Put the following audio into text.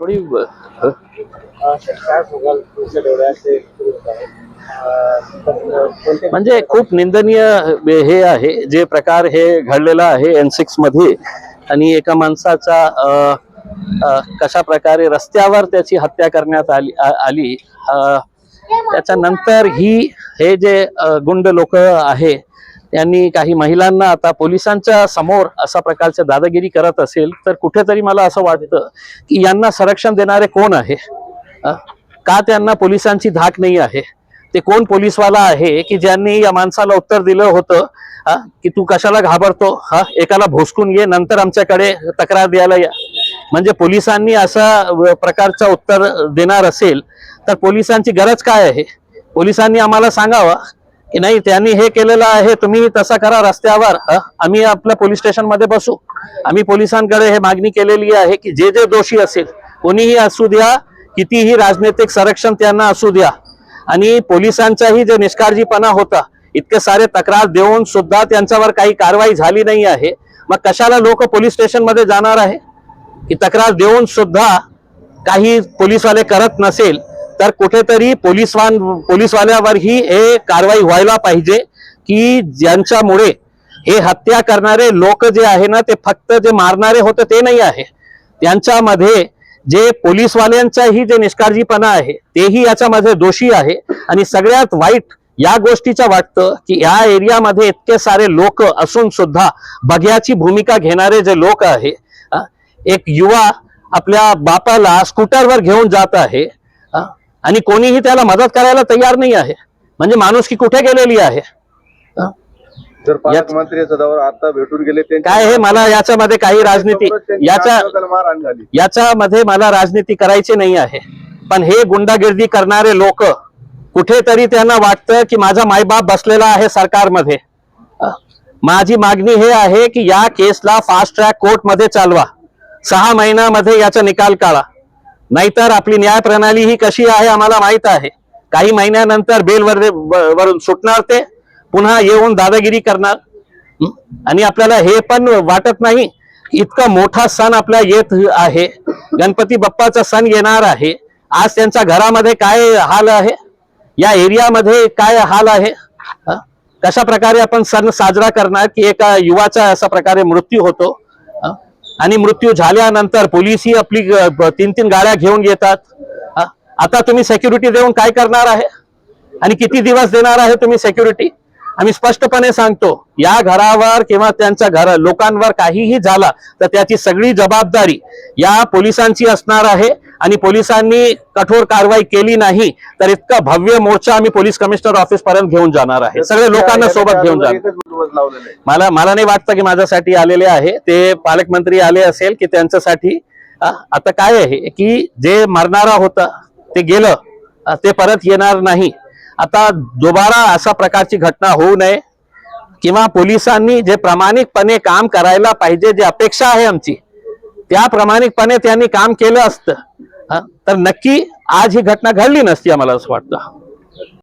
थोडी ब- म्हणजे खूप निंदनीय हे आहे जे प्रकार हे घडलेला आहे एन सिक्समध्ये आणि एका माणसाचा अ, अ, कशा प्रकारे रस्त्यावर त्याची हत्या करण्यात आली आ- आली अ, त्याच्यानंतर ही हे जे अ, गुंड लोक आहे त्यांनी काही महिलांना आता पोलिसांच्या समोर असा प्रकारच्या दादागिरी करत असेल तर कुठेतरी मला असं वाटतं की यांना संरक्षण देणारे कोण आहे? का त्यांना पोलिसांची धाक नाही आहे? ते कोण पोलीसवाला आहे की ज्यांनी या माणसाला उत्तर दिलं होतं हा की तू कशाला घाबरतो? हा एकाला भोसकून ये नंतर आमच्याकडे तक्रार द्यायला या. म्हणजे पोलिसांनी असा प्रकारचा प्रकारचं उत्तर देणार असेल तर पोलिसांची गरज काय आहे? पोलिसांनी आम्हाला सांगावं की नाही त्यांनी हे केलेलं आहे तुम्ही तसं करा रस्त्यावर. आम्ही आपल्या पोलीस स्टेशनमध्ये बसू. आम्ही पोलिसांकडे हे मागणी केलेली आहे की जे जे दोषी असेल कोणीही असू द्या कितीही राजनैतिक संरक्षण त्यांना असू द्या. आणि पोलिसांचाही जे निष्काळजीपणा होता इतके सारे तक्रार देऊन सुद्धा त्यांच्यावर काही कारवाई झाली नाही आहे. मग कशाला लोक पोलीस स्टेशनमध्ये जाणार आहे? की तक्रार देऊन सुद्धा काही पोलीसवाले करत नसेल तर कुठेतरी पोलीसवान पोलीसवाल्यावरही हे कारवाई व्हायला पाहिजे की ज्यांच्यामुळे हे हत्या करणारे लोक जे आहे ना ते फक्त जे मारणारे होते ते नाही आहे. त्यांच्यामध्ये जे पोलीसवाल्यांचाही जे निष्काळजीपणा आहे तेही याच्यामध्ये दोषी आहे. आणि सगळ्यात वाईट या गोष्टीचं वाटतं की या एरियामध्ये इतके सारे लोक असून सुद्धा बघ्याची भूमिका घेणारे जे लोक आहे एक युवा आपल्या बापाला स्कूटरवर घेऊन जात आहे आणि कोणीही त्याला मदत करायला तयार नाही आहे. म्हणजे माणुसकी कुठे गेलेली आहे? अ, जर पालकमंत्री सदावर आता भेटून गेले त्यांच्या- काय हे? मला याच्यामध्ये काही राजनीती याच्या याच्यामध्ये मला राजनीती करायची नाही आहे. पण हे गुंडागिर्दी करणारे लोक कुठेतरी त्यांना वाटतं की माझा मायबाप बसलेला आहे सरकारमध्ये. माझी मागणी हे आहे की या केसला फास्ट ट्रॅक कोर्टमध्ये चालवा. सहा महिन्यामध्ये याचा निकाल काढा. नाहीतर आपली न्याय प्रणाली ही कशी आहे आम्हाला माहीत आहे. काही महिन्यानंतर बेलवर वरून सुटणार ते. पुन्हा येऊन दादागिरी करणार. आणि आपल्याला हे पण वाटत नाही इतका मोठा सण आपला येत आहे. गणपती बाप्पाचा सण येणार आहे. आज त्यांच्या घरामध्ये काय हाल आहे? या एरियामध्ये काय हाल आहे? कशा प्रकारे आपण सण साजरा करणार की एका युवाचा अशा प्रकारे मृत्यू होतो? आणि मृत्यू झाल्यानंतर पोलिसही आपली तीन तीन गाड्या घेऊन येतात. आता तुम्ही सेक्युरिटी देऊन काय करणार आहे? आणि किती दिवस देणार आहे तुम्ही सेक्युरिटी आम्ही स्पष्टपणे सांगतो या घरावर किंवा त्यांच्या घर लोकांवर काहीही झाला तर त्याची सगळी जबाबदारी या पोलिसांची असणार आहे. आणि पोलिसांनी कठोर कारवाई केली नाही तर इतका भव्य मोर्चा आम्ही पोलीस कमिशनर ऑफिस पर्यंत घेऊन जाणार आहे. सगळे लोकांना सोबत घेऊन जाणार. मला मला नाही वाटतं की माझ्यासाठी आलेले आहे. ते पालकमंत्री आले असेल की त्यांच्यासाठी आता काय आहे की जे मरणारा होता ते गेलं ते परत येणार नाही. आता दुबारा अशा प्रकारची घटना होऊ नये किंवा पोलिसांनी जे प्रामाणिकपणे काम करायला पाहिजे जे अपेक्षा आहे आमची त्या प्रामाणिकपणे त्यांनी काम केलं असतं. हा? तर नक्की आज ही घटना घडली नसती आम्हाला असं वाटतं.